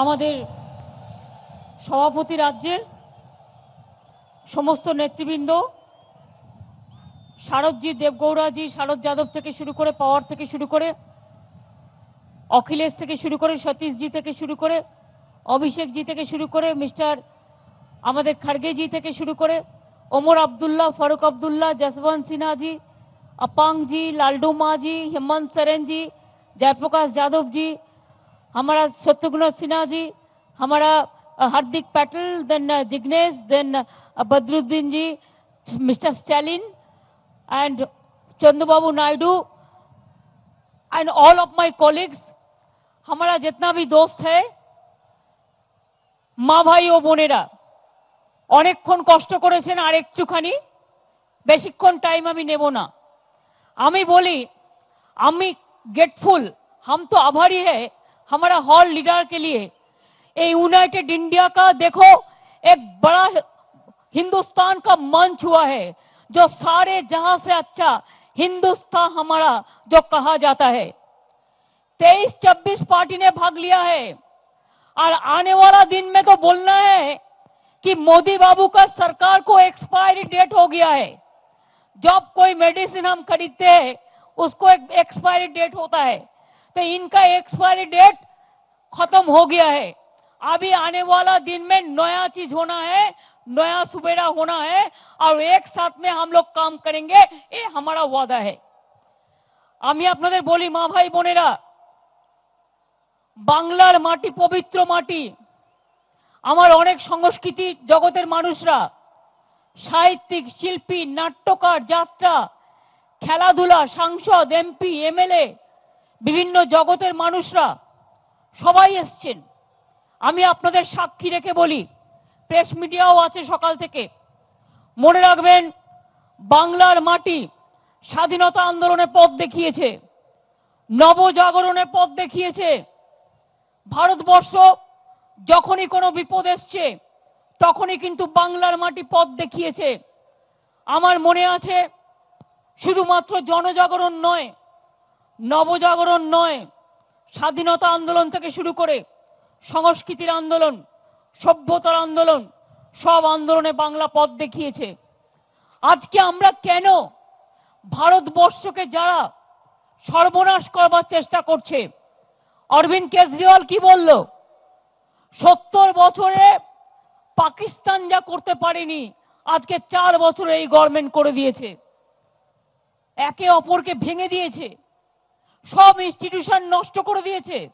আমাদের সভাপতি রাজ্যের সমস্ত নেতৃবৃন্দ শারদজি দেবগৌড়াজি শারদ যাদব থেকে শুরু করে পাওয়ার থেকে শুরু করে অখিলেশ থেকে শুরু করে সতীশজি থেকে শুরু করে অভিষেকজি থেকে শুরু করে মিস্টার আমাদের খার্গেজি থেকে শুরু করে ওমর আবদুল্লাহ ফারুক अब्दुल्ला जसवंत सिन्हा जी अपांग जी लालडू माँ जी हेमंत सोरेन जी जयप्रकाश यादव जी हमारा शत्रुघ्न सिन्हा जी हमारा अ, Hardik Patel then Jignesh then Badruddin ji mister Stalin and Chandrababu Naidu and all of my colleagues हमारा जितना भी दोस्त है মা ভাই ও বোনেরা অনেকক্ষণ কষ্ট করেছেন আর একটুখানি বেশিক্ষণ টাইম আমি নেব না আমি বলি আমি गेटफुल हम तो आभारी है हमारा हॉल लीडर के लिए। ये यूनाइटेड इंडिया का देखो, एक बड़ा हिंदुस्तान का मंच हुआ है, जो सारे जहाँ से अच्छा हिंदुस्तान हमारा, जो कहा जाता है। तेईस छब्बीस पार्टी ने भाग लिया है। और आने वाला दिन में तो बोलना है कि मोदी बाबू का सरकार को एक्सपायरी डेट हो गया है। जब कोई मेडिसिन हम खरीदते हैं, उसको एक एक्सपायरी डेट होता है। तो इनका एक्सपायरी डेट खत्म हो गया है अभी आने वाला दिन में नया चीज होना है नया सुबेरा होना है और एक साथ में हम लोग काम करेंगे ये हमारा वादा है আমি আপনাদের বলি মা ভাই বোনেরা বাংলার মাটি পবিত্র মাটি আমার অনেক সংস্কৃতি জগতের মানুষরা সাহিত্যিক শিল্পী নাট্যকার যাত্রা খেলাধুলা সাংসদ এমপি এমএলএ বিভিন্ন জগতের মানুষরা সবাই এসছেন। আমি আপনাদের সাক্ষী রেখে বলি, প্রেস মিডিয়াও আছে সকাল থেকে। মনে রাখবেন, বাংলার মাটি স্বাধীনতা আন্দোলনে পথ দেখিয়েছে, নবজাগরণে পথ দেখিয়েছে। ভারতবর্ষ যখনই কোনো বিপদ এসছে, তখনই কিন্তু বাংলার মাটি পথ দেখিয়েছে। আমার মনে আছে, শুধুমাত্র জনজাগরণ নয়, নবজাগরণ নয় স্বাধীনতা আন্দোলন থেকে শুরু করে সংস্কৃতির আন্দোলন, সভ্যতার আন্দোলন, সব আন্দোলনে বাংলা পথ দেখিয়েছে। আজকে আমরা কেন ভারতবর্ষকে যারা সর্বনাশ করবার চেষ্টা করছে? অরবিন্দ কেজরিওয়াল কি বলল? সত্তর বছরে পাকিস্তান যা করতে পারেনি, আজকে চার বছরে এই গভর্নমেন্ট করে দিয়েছে। একে অপরকে ভেঙে দিয়েছে। সব ইনস্টিটিউশন নষ্ট করে দিয়েছে।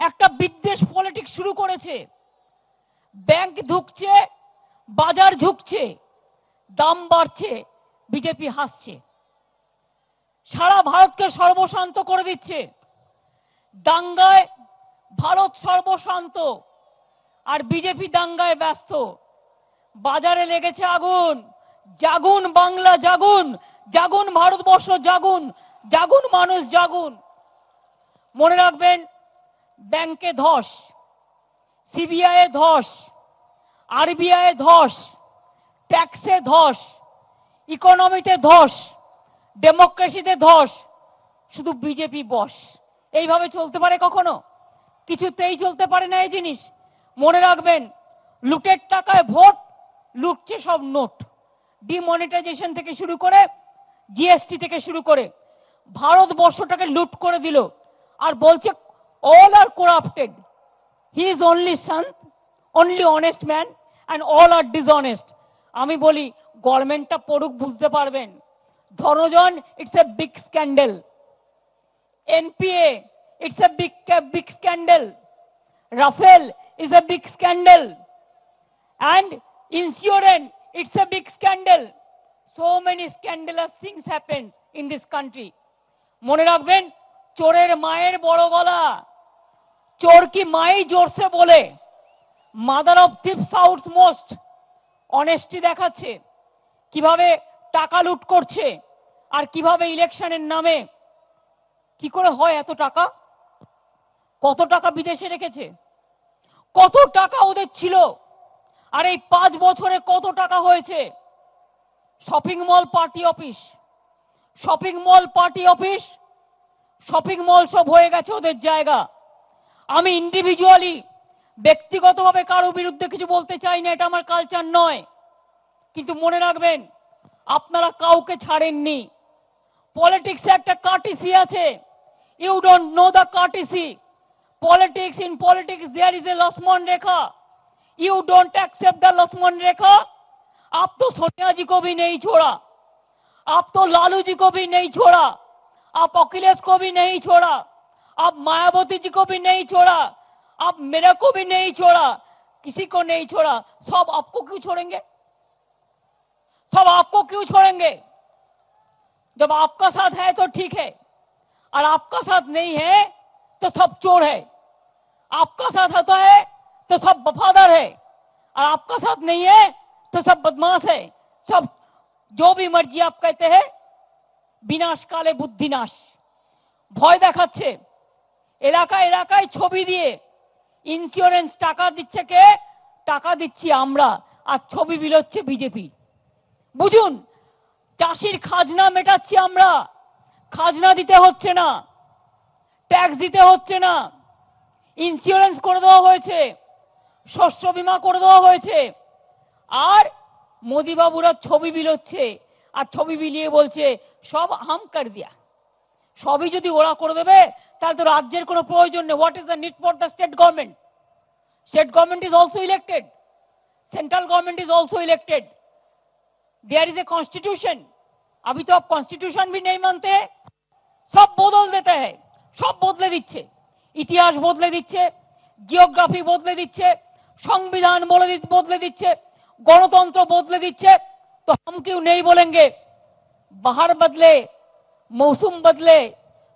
একটা বিদ্বেষ পলিটিক্স শুরু করেছে। ব্যাংক ঢুকছে, বাজার ঝুঁকছে, দাম বাড়ছে বিজেপি হাসছে। সারা ভারতকে সর্বশান্ত করে দিচ্ছে। দাঙ্গায় ভারত সর্বশান্ত, আর বিজেপি দাঙ্গায় ব্যস্ত। বাজারে লেগেছে আগুন। জাগুন বাংলা, জাগুন। জাগুন ভারতবর্ষ, জাগুন। জাগুন, মানুষ জাগুন। মনে রাখবেন, ব্যাংকে ধস, সিবিআই ধস, আরবিআই ধস, ট্যাক্সে ধস, ইকোনমিতে ধস, ডেমোক্রেসিতে ধস, শুধু বিজেপি বস। এইভাবে চলতে পারে কখনো? কিছুতেই চলতে পারে না এই জিনিস। মনে রাখবেন, লুটের টাকায় ভোট, লুটছে সব নোট। ডিমনিটাইজেশন থেকে শুরু করে, জিএসটি থেকে শুরু করে। ভারতবর্ষটাকে লুট করে দিল। আর বলছে all are corrupted he is only সন্ত only honest man and all are dishonest আমি বলি গভর্নমেন্টটা পড়ুক, বুঝতে পারবেন। ধনজন it's a big scandal NPA it's a big big scandal Rafale is a big scandal and insurance it's a big scandal so many scandalous things happens in this country মনে রাখবেন, চোরের মায়ের বড় গলা। চোর কি মাই জোরসে বলে? Mother of thief south most honesty দেখাচ্ছে। কীভাবে টাকা লুট করছে আর কীভাবে ইলেকশনের নামে? কি করে হয় এত টাকা? কত টাকা বিদেশে রেখেছে? কত টাকা ওদের ছিল? আর এই পাঁচ বছরে কত টাকা হয়েছে? Shopping mall party office shopping mall party office shopping mall সব হয়ে গেছে ওদের জায়গা। আমি ইন্ডিভিজুয়ালি ব্যক্তিগতভাবে কারও বিরুদ্ধে কিছু বলতে চাই না, এটা আমার কালচার নয়। কিন্তু মনে রাখবেন, আপনারা কাউকে ছাড়েননি। পলিটিক্সে একটা কার্টিসি আছে। You don't know the courtesy politics in politics there is a Lakshman rekha you don't accept the Lakshman rekha up তো সোনিয়াজি কবি নেই ছোড়া आप तो लालू जी को भी नहीं छोड़ा आप अखिलेश को भी नहीं छोड़ा आप मायावती जी को भी नहीं छोड़ा आप मेरे को भी नहीं छोड़ा, किसी को नहीं छोड़ा। सब आपको क्यों छोड़ेंगे? सब आपको क्यों छोड़ेंगे? जब आपका साथ है तो ठीक है, और आपका साथ नहीं है तो सब चोर है। आपका साथ होता है तो सब वफादार है, और आपका साथ नहीं है तो सब बदमाश है। सब जो भी मर्जी आप कहते हैं বিনাশ কালে বুদ্ধিনাশ ভয় দেখাচ্ছে এলাকায় এলাকায় ছবি দিয়ে ইন্স্যুরেন্স টাকা দিচ্ছে কে টাকা দিচ্ছি আমরা আর ছবি বিলোচ্ছে বিজেপি বুঝুন চাষির খাজনা মেটাচ্ছি আমরা খাজনা দিতে হচ্ছে না ট্যাক্স দিতে হচ্ছে না ইন্স্যুরেন্স করে দেওয়া হয়েছে শস্য বীমা করে দেওয়া হয়েছে আর মোদিবাবুরা ছবি বিলোচ্ছে আর ছবি বিলিয়ে বলছে, সব হাম কার দিয়া। সবই যদি ওরা করে দেবে, তাহলে তো রাজ্যের কোনো প্রয়োজন নেই। What is the need for the state government state government is also elected central government is also elected there is a constitution আমি তো কনস্টিটিউশন বি নেই মানতে সব বদল দিতে হয় সব বদলে দিচ্ছে ইতিহাস বদলে দিচ্ছে জিওগ্রাফি বদলে দিচ্ছে সংবিধান বদলে দিচ্ছে গণতন্ত্র বদলে দিচ্ছে तो हम क्यों नहीं बोलेंगे बाहर बदले मौसम बदले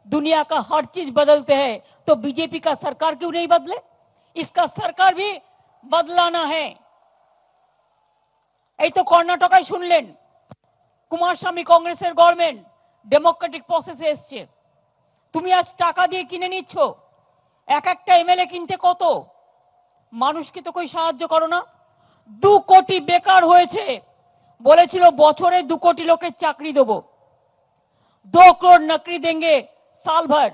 दुनिया का हर चीज बदलते हैं तो बीजेपी का सरकार क्यों नहीं बदले इसका सरकार भी बदलाना है এই তো কর্ণাটকায় শুনলেন কুমারস্বামী কংগ্রেসের গভর্নমেন্ট ডেমোক্রেটিক প্রসেসে এসছে তুমি আজ টাকা দিয়ে কিনে নিচ্ছ এক একটা এমএলএ কিনতে কত মানুষকে তো কই সাহায্য করো না দু কোটি বেকার হয়েছে বলেছিল বছরে দু কোটি লোকের চাকরি দেবো दो करोड़ नौकरी देंगे साल भर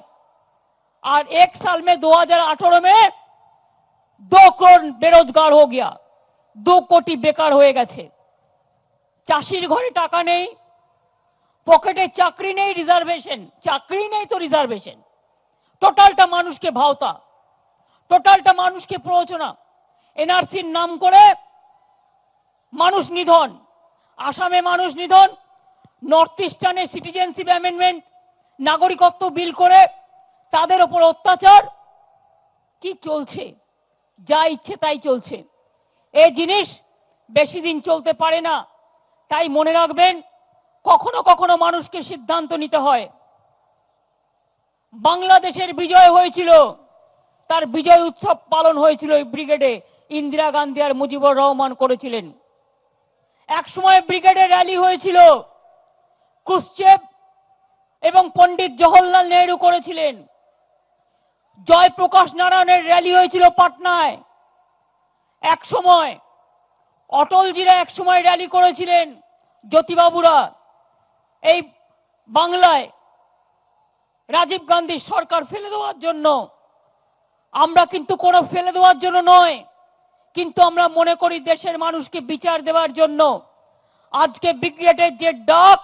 और एक साल में 2018 में दो करोड़ बेरोजगार हो गया দু কোটি বেকার হয়ে গেছে চাষির ঘরে টাকা নেই পকেটে চাকরি নেই রিজার্ভেশন চাকরি নেই তো রিজার্ভেশন টোটালটা মানুষকে ভাওতা টোটালটা মানুষকে প্ররোচনা এনআরসির নাম করে মানুষ নিধন। আসামে মানুষ নিধন নর্থ ইস্টার্নে সিটিজেনশিপ অ্যামেন্ডমেন্ট নাগরিকত্ব বিল করে তাদের ওপর অত্যাচার। কি চলছে? যা ইচ্ছে তাই চলছে। এ জিনিস বেশি দিন চলতে পারে না। তাই মনে রাখবেন, কখনো কখনো মানুষকে সিদ্ধান্ত নিতে হয়। বাংলাদেশের বিজয় হয়েছিল। তার বিজয় উৎসব পালন হয়েছিল এই ব্রিগেডে। ইন্দিরা গান্ধী আর মুজিবুর রহমান করেছিলেন। এক সময় ব্রিগেডে র্যালি হয়েছিল। ক্রুশ্চেভ এবং পণ্ডিত জওহরলাল নেহরু করেছিলেন। জয়প্রকাশ নারায়ণের র্যালি হয়েছিল পাটনায়। এক সময় অটলজিরা এক সময় র্যালি করেছিলেন জ্যোতিবাবুরা। এই বাংলায় রাজীব গান্ধীর সরকার ফেলে দেওয়ার জন্য। আমরা কিন্তু কোনো ফেলে দেওয়ার জন্য নয়। কিন্তু আমরা মনে করি দেশের মানুষকে বিচার দেওয়ার জন্য আজকে ব্রিগেডের যে ডাক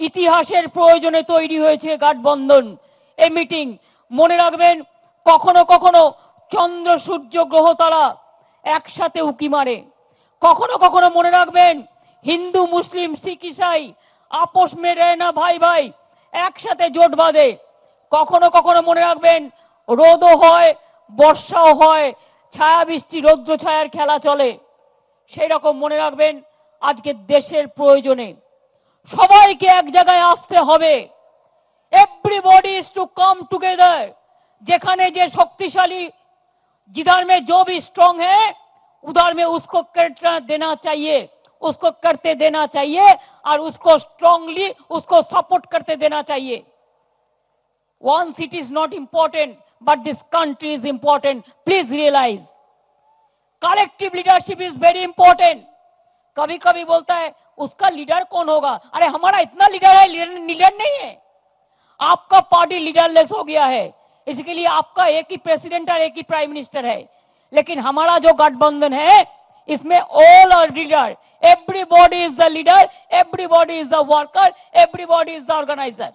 ইতিহাসের প্রয়োজনে তৈরি হয়েছে গাঠবন্ধন, এই মিটিং, মনে রাখবেন, কখনো কখনো চন্দ্র সূর্য গ্রহ তারা একসাথে উকি মারে। কখনো কখনো মনে রাখবেন, হিন্দু, মুসলিম, শিখ, ইসাই আপোষ মেরে না ভাই ভাই, একসাথে জোট বাঁধে। কখনো কখনো মনে রাখবেন, রোদও হয়, বর্ষাও হয় ছায়া বৃষ্টি রৌদ্র ছায়ার খেলা চলে সেই রকম মনে রাখবেন আজকে দেশের প্রয়োজনে সবাইকে এক জায়গায় আসতে হবে everybody is to come together যেখানে যে শক্তিশালী जिधर में जो भी स्ट्रांग है उधर में उसको करना देना चाहिए उसको करते देना चाहिए और उसको स्ट्रांगली उसको सपोर्ट करते देना चाहिए one seat is not important but this country is important please realise collective leadership is very important कभी कभी बोलता है, उसका लीडर कौन होगा? अरे, हमारा इतना लीडर है लीडर लीडर नहीं है। आपका पार्टी लीडरलेस हो गया है। इसके लिए आपका एक ही प्रेसिडेंट और एक ही प्राइम मिनिस्टर है। लेकिन हमारा जो गठबंधन है, इसमें all are leader everybody is the leader everybody is the worker everybody is the organiser